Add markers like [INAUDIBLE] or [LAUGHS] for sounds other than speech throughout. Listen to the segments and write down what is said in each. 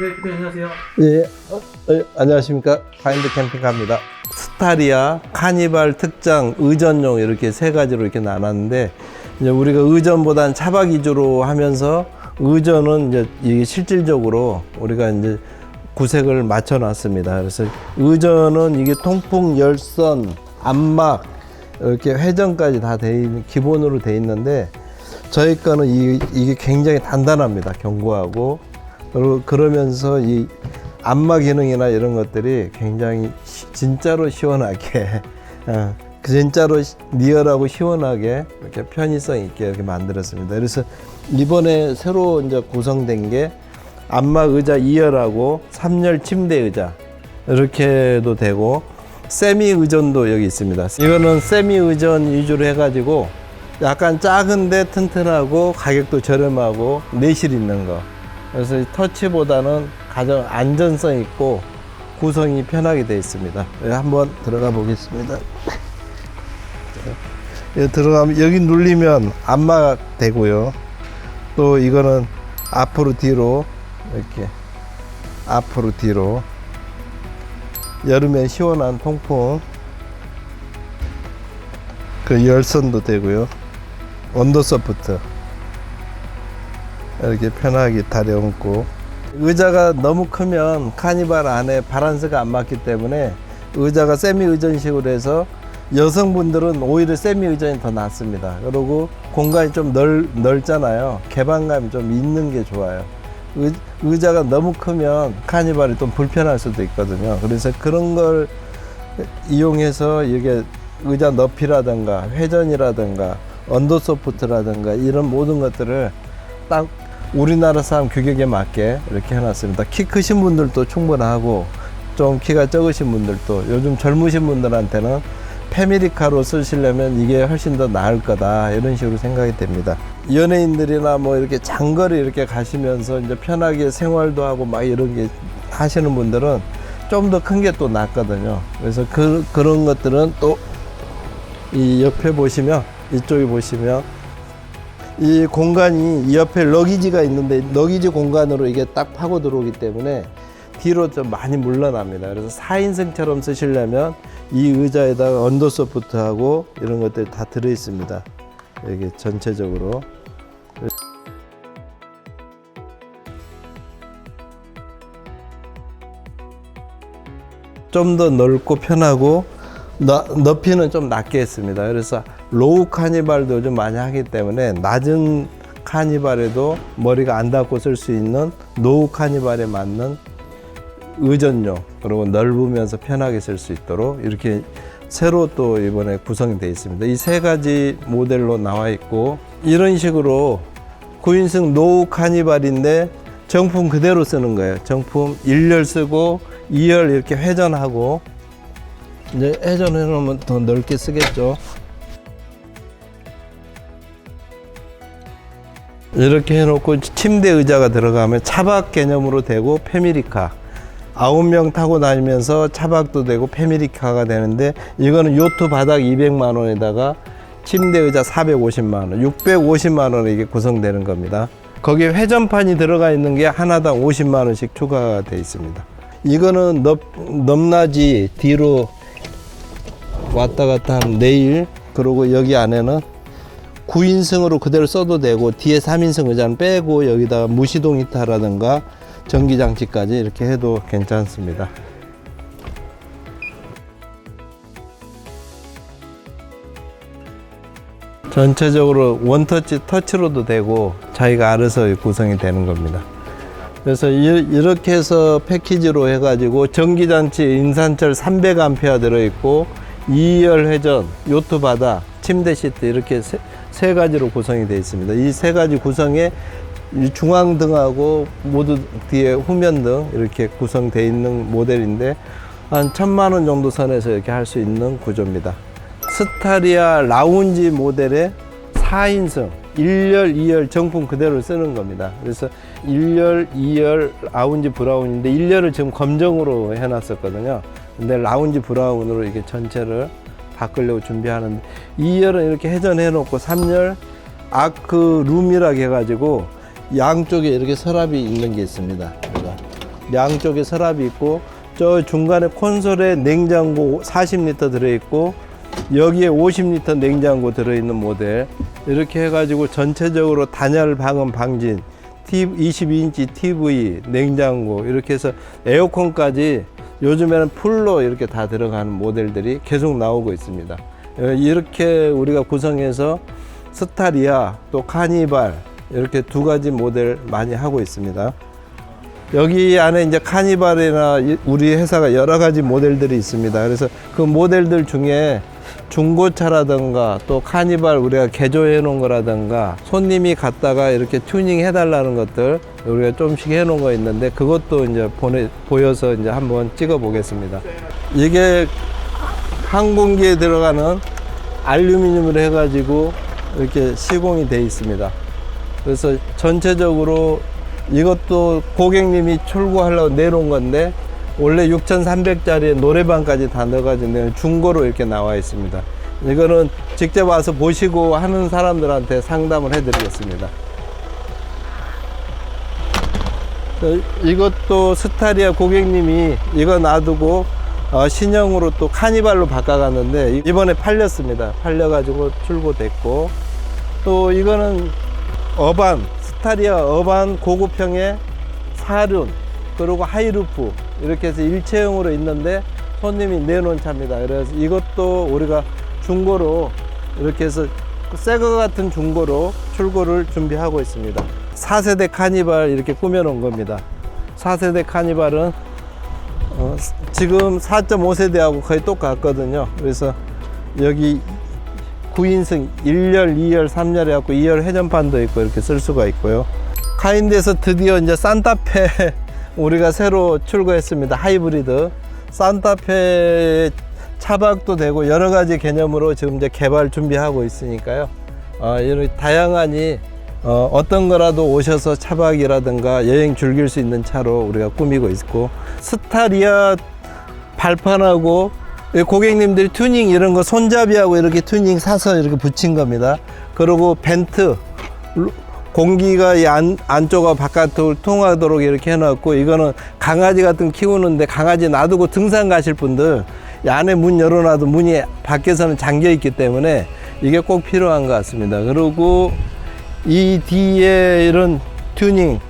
네, 안녕하세요. 예, 어, 어, 안녕하십니까. 파인드 캠핑카입니다. 스타리아, 카니발 특장, 의전용 이렇게 세 가지로 이렇게 나눴는데, 이제 우리가 의전보다는 차박 위주로 하면서 의전은 이제 이게 실질적으로 우리가 이제 구색을 맞춰 놨습니다. 그래서 의전은 이게 통풍, 열선, 안막, 이렇게 회전까지 다 돼 있는, 기본으로 돼 있는데, 저희 거는 이, 이게 굉장히 단단합니다. 견고하고. 그러면서 이 안마 기능이나 이런 것들이 굉장히 시- 진짜로 시원하게, [LAUGHS] 어, 그 진짜로 시- 리얼하고 시원하게 이렇게 편의성 있게 이렇게 만들었습니다. 그래서 이번에 새로 이제 구성된 게 안마 의자 2열하고 3열 침대 의자 이렇게도 되고 세미 의전도 여기 있습니다. 이거는 세미 의전 위주로 해가지고 약간 작은데 튼튼하고 가격도 저렴하고 내실 있는 거. 그래서 이 터치보다는 가장 안전성 있고 구성이 편하게 되어 있습니다. 네, 한번 들어가 보겠습니다. 여기 들어가면 여기 눌리면 안마가 되고요. 또 이거는 앞으로 뒤로 이렇게 앞으로 뒤로 여름엔 시원한 통풍 그 열선도 되고요. 온도 소프트 이렇게 편하게 다리 얹고 의자가 너무 크면 카니발 안에 바란스가 안 맞기 때문에 의자가 세미 의전식으로 해서 여성분들은 오히려 세미 의전이 더 낫습니다. 그리고 공간이 좀 넓, 넓잖아요. 개방감이 좀 있는 게 좋아요. 의, 의자가 너무 크면 카니발이 좀 불편할 수도 있거든요. 그래서 그런 걸 이용해서 이게 의자 높이라든가 회전이라든가 언더 소프트라든가 이런 모든 것들을 딱 우리나라 사람 규격에 맞게 이렇게 해놨습니다. 키 크신 분들도 충분하고 좀 키가 적으신 분들도 요즘 젊으신 분들한테는 패밀리카로 쓰시려면 이게 훨씬 더 나을 거다 이런 식으로 생각이 됩니다. 연예인들이나 뭐 이렇게 장거리 이렇게 가시면서 이제 편하게 생활도 하고 막 이런 게 하시는 분들은 좀 더 큰 게 또 낫거든요. 그래서 그, 그런 것들은 또 이 옆에 보시면 이쪽에 보시면 이 공간이 이 옆에 러기지가 있는데 러기지 공간으로 이게 딱 파고 들어오기 때문에 뒤로 좀 많이 물러납니다. 그래서 4인승처럼 쓰시려면 이 의자에다가 언더소프트하고 이런 것들 다 들어 있습니다. 여기 전체적으로. 좀 더 넓고 편하고 너- 높이는 좀 낮게 했습니다. 그래서 로우 카니발도 요즘 많이 하기 때문에 낮은 카니발에도 머리가 안 닿고 쓸 수 있는 노후 카니발에 맞는 의전용 그리고 넓으면서 편하게 쓸 수 있도록 이렇게 새로 또 이번에 구성이 되어 있습니다. 이 세 가지 모델로 나와 있고 이런 식으로 9인승 노후 카니발인데 정품 그대로 쓰는 거예요. 정품 1열 쓰고 2열 이렇게 회전하고 이제 회전해 놓으면 더 넓게 쓰겠죠. 이렇게 해놓고 침대 의자가 들어가면 차박 개념으로 되고 패밀리카 아홉 명 타고 다니면서 차박도 되고 패밀리카가 되는데 이거는 요트 바닥 200만 원에다가 침대 의자 450만 원, 650만 원에 이게 구성되는 겁니다. 거기에 회전판이 들어가 있는 게 하나당 50만 원씩 추가가 돼 있습니다. 이거는 넘, 넘나지 뒤로 왔다 갔다 하는 내일 그리고 여기 안에는 9인승으로 그대로 써도 되고 뒤에 3인승 의자는 빼고 여기다가 무시동 히타라든가 전기장치까지 이렇게 해도 괜찮습니다. 전체적으로 원터치 터치로도 되고 자기가 알아서 구성이 되는 겁니다. 그래서 이- 이렇게 해서 패키지로 해가지고 전기장치 인산철 300A 들어있고 2열 회전, 요트 바다, 침대 시트 이렇게 세, 세 가지로 구성이 되어 있습니다. 이 세 가지 구성에 이 중앙등하고 모두 뒤에 후면등 이렇게 구성되어 있는 모델인데 한 천만 원 정도 선에서 이렇게 할 수 있는 구조입니다. 스타리아 라운지 모델의 4인승 1열, 2열 정품 그대로 쓰는 겁니다. 그래서 1열, 2열 라운지 브라운인데 1열을 지금 검정으로 해놨었거든요. 근데 라운지 브라운으로 이렇게 전체를 바꾸려고 준비하는데 2열은 이렇게 회전해 놓고 3열 아크 룸이라고 해가지고 양쪽에 이렇게 서랍이 있는 게 있습니다. 그래서 양쪽에 서랍이 있고 저 중간에 콘솔에 냉장고 40리터 들어있고 여기에 50리터 냉장고 들어있는 모델 이렇게 해가지고 전체적으로 단열 방음 방진 22인치 TV 냉장고 이렇게 해서 에어컨까지 요즘에는 풀로 이렇게 다 들어가는 모델들이 계속 나오고 있습니다. 어, 이렇게 우리가 구성해서 스타리아 또 카니발 이렇게 두 가지 모델 많이 하고 있습니다. 여기 안에 이제 카니발이나 이- 우리 회사가 여러 가지 모델들이 있습니다. 그래서 그 모델들 중에 중고차라든가 또 카니발 우리가 개조해 놓은 거라든가 손님이 갔다가 이렇게 튜닝 해달라는 것들 우리가 좀씩 해 놓은 거 있는데 그것도 이제 보내, 보여서 이제 한번 찍어 보겠습니다. 이게 항공기에 들어가는 알루미늄으로 해가지고 이렇게 시공이 돼 있습니다. 그래서 전체적으로 이것도 고객님이 출고하려고 내놓은 건데 원래 6,300짜리 노래방까지 다 넣어가지고 중고로 이렇게 나와 있습니다. 이거는 직접 와서 보시고 하는 사람들한테 상담을 해드리겠습니다. 어, 이것도 스타리아 고객님이 이거 놔두고 어, 신형으로 또 카니발로 바꿔갔는데 이번에 팔렸습니다. 팔려가지고 출고됐고 또 이거는 어반 스타리아 어반 고급형의 사륜 그리고 하이루프 이렇게 해서 일체형으로 있는데 손님이 내놓은 차입니다. 그래서 이것도 우리가 중고로 이렇게 해서 새거 같은 중고로 출고를 준비하고 있습니다. 4세대 카니발 이렇게 꾸며놓은 겁니다. 4세대 카니발은 어, 지금 4.5세대하고 거의 똑같거든요. 그래서 여기 9인승 1열, 2열, 3열 해갖고 2열 회전판도 있고 이렇게 쓸 수가 있고요. 카인드에서 드디어 이제 산타페 우리가 새로 출고했습니다. 하이브리드. 산타페 차박도 되고 여러 가지 개념으로 지금 이제 개발 준비하고 있으니까요. 어, 이런 다양하니 어, 어떤 거라도 오셔서 차박이라든가 여행 즐길 수 있는 차로 우리가 꾸미고 있고 스타리아 발판하고 이 고객님들이 튜닝 이런 거 손잡이하고 이렇게 튜닝 사서 이렇게 붙인 겁니다. 그리고 벤트 루- 공기가 이 안, 안쪽과 바깥으로 통하도록 이렇게 해놨고 이거는 강아지 같은 거 키우는데 강아지 놔두고 등산 가실 분들 이 안에 문 열어놔도 문이 밖에서는 잠겨 있기 때문에 이게 꼭 필요한 것 같습니다. 그리고 이 뒤에 이런 튜닝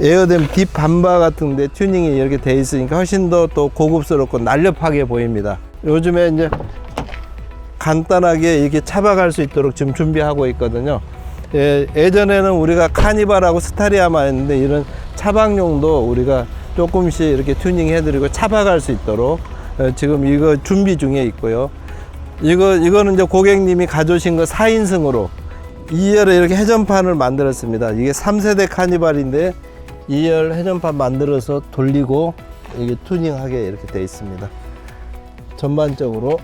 에어댐 뒷 반바 같은데 튜닝이 이렇게 돼 있으니까 훨씬 더 또 고급스럽고 날렵하게 보입니다. 요즘에 이제 간단하게 이렇게 차박할 수 있도록 지금 준비하고 있거든요. 예, 예전에는 우리가 카니발하고 스타리아만 했는데 이런 차박용도 우리가 조금씩 이렇게 튜닝 해드리고 차박할 수 있도록 어, 지금 이거 준비 중에 있고요. 이거, 이거는 이제 고객님이 가져오신 거 4인승으로 2열에 이렇게 회전판을 만들었습니다. 이게 3세대 카니발인데 2열 회전판 만들어서 돌리고 이게 튜닝하게 이렇게 되어 있습니다. 전반적으로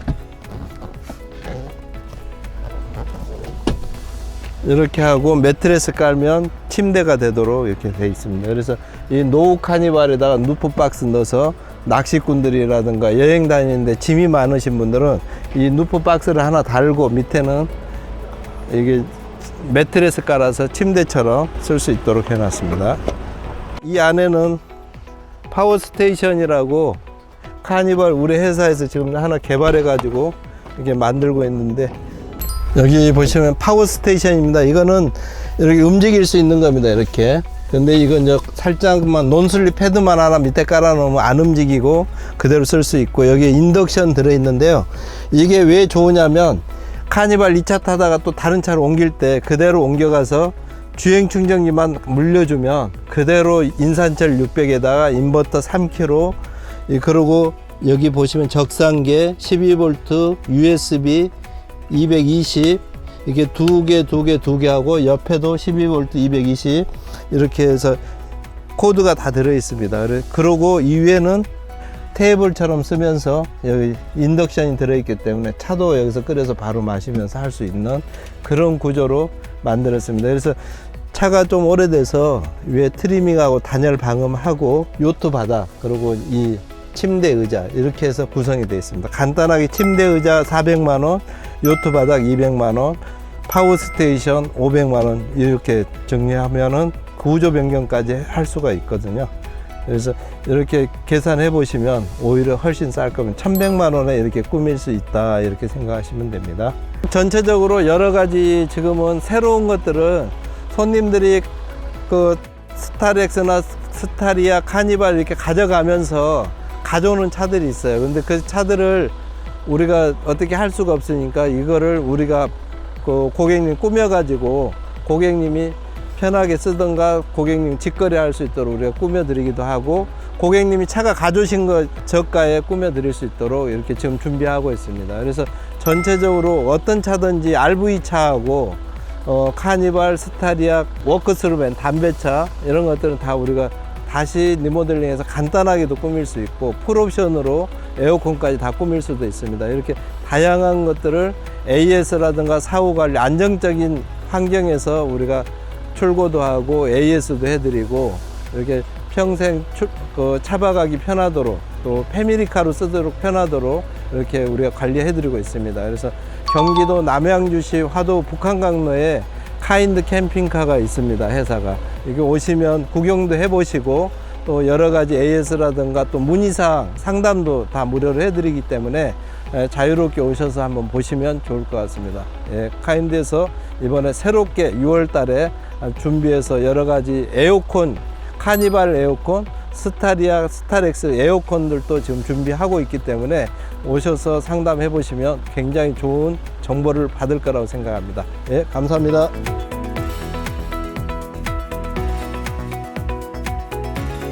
이렇게 하고 매트레스 깔면 침대가 되도록 이렇게 되어 있습니다. 그래서 이 노후 카니발에다가 누프 박스 넣어서 낚시꾼들이라든가 여행 다니는데 짐이 많으신 분들은 이 누프 박스를 하나 달고 밑에는 이게 매트레스 깔아서 침대처럼 쓸 수 있도록 해놨습니다. 이 안에는 파워 스테이션이라고 카니발 우리 회사에서 지금 하나 개발해 가지고 이렇게 만들고 있는데 여기 보시면 파워 스테이션입니다. 이거는 이렇게 움직일 수 있는 겁니다. 이렇게. 근데 이건 이제 살짝만 논슬립 패드만 하나 밑에 깔아 놓으면 안 움직이고 그대로 쓸 수 있고 여기에 인덕션 들어 있는데요. 이게 왜 좋으냐면 카니발 2차 타다가 또 다른 차로 옮길 때 그대로 옮겨가서 주행 충전기만 물려주면 그대로 인산철 600에다가 인버터 3kg 이 그리고 여기 보시면 적상계 12V USB 220 이게 두 개, 두 개, 두 개 하고 옆에도 12V 220 이렇게 해서 코드가 다 들어 있습니다. 그리고 이외에는 테이블처럼 쓰면서 여기 인덕션이 들어있기 때문에 차도 여기서 끓여서 바로 마시면서 할 수 있는 그런 구조로 만들었습니다. 그래서 차가 좀 오래돼서 위에 트리밍하고 단열 방음하고 요트 바닥 그리고 이 침대 의자 이렇게 해서 구성이 되어 있습니다. 간단하게 침대 의자 400만 원, 요트 바닥 200만 원, 파워 스테이션 500만 원 이렇게 정리하면은 구조 변경까지 할 수가 있거든요. 그래서 이렇게 계산해 보시면 오히려 훨씬 쌀 거면 1100만 원에 이렇게 꾸밀 수 있다 이렇게 생각하시면 됩니다. 전체적으로 여러 가지 지금은 새로운 것들은 손님들이 그 스타렉스나 스타리아 카니발 이렇게 가져가면서 가져오는 차들이 있어요. 근데 그 차들을 우리가 어떻게 할 수가 없으니까 이거를 우리가 그 고객님 꾸며가지고 고객님이 편하게 쓰던가 고객님 직거래 할 수 있도록 우리가 꾸며드리기도 하고 고객님이 차가 가져오신 거 저가에 꾸며드릴 수 있도록 이렇게 지금 준비하고 있습니다. 그래서 전체적으로 어떤 차든지 RV 차하고 어, 카니발, 스타리아, 워크스루벤, 담배차 이런 것들은 다 우리가 다시 리모델링해서 간단하게도 꾸밀 수 있고 풀옵션으로 에어컨까지 다 꾸밀 수도 있습니다. 이렇게 다양한 것들을 AS라든가 사후 관리 안정적인 환경에서 우리가 출고도 하고 AS도 해드리고 이렇게 평생 출, 그 차박하기 편하도록 또 패밀리카로 쓰도록 편하도록 이렇게 우리가 관리해드리고 있습니다. 그래서 경기도 남양주시 화도 북한강로에 카인드 캠핑카가 있습니다. 회사가 여기 오시면 구경도 해보시고 또 여러 가지 AS라든가 또 문의사항 상담도 다 무료로 해드리기 때문에 에, 자유롭게 오셔서 한번 보시면 좋을 것 같습니다. 예, 카인드에서 이번에 새롭게 6월 달에 준비해서 여러 가지 에어컨, 카니발 에어컨, 스타리아, 스타렉스 에어컨들도 지금 준비하고 있기 때문에 오셔서 상담해 보시면 굉장히 좋은 정보를 받을 거라고 생각합니다. 예, 감사합니다.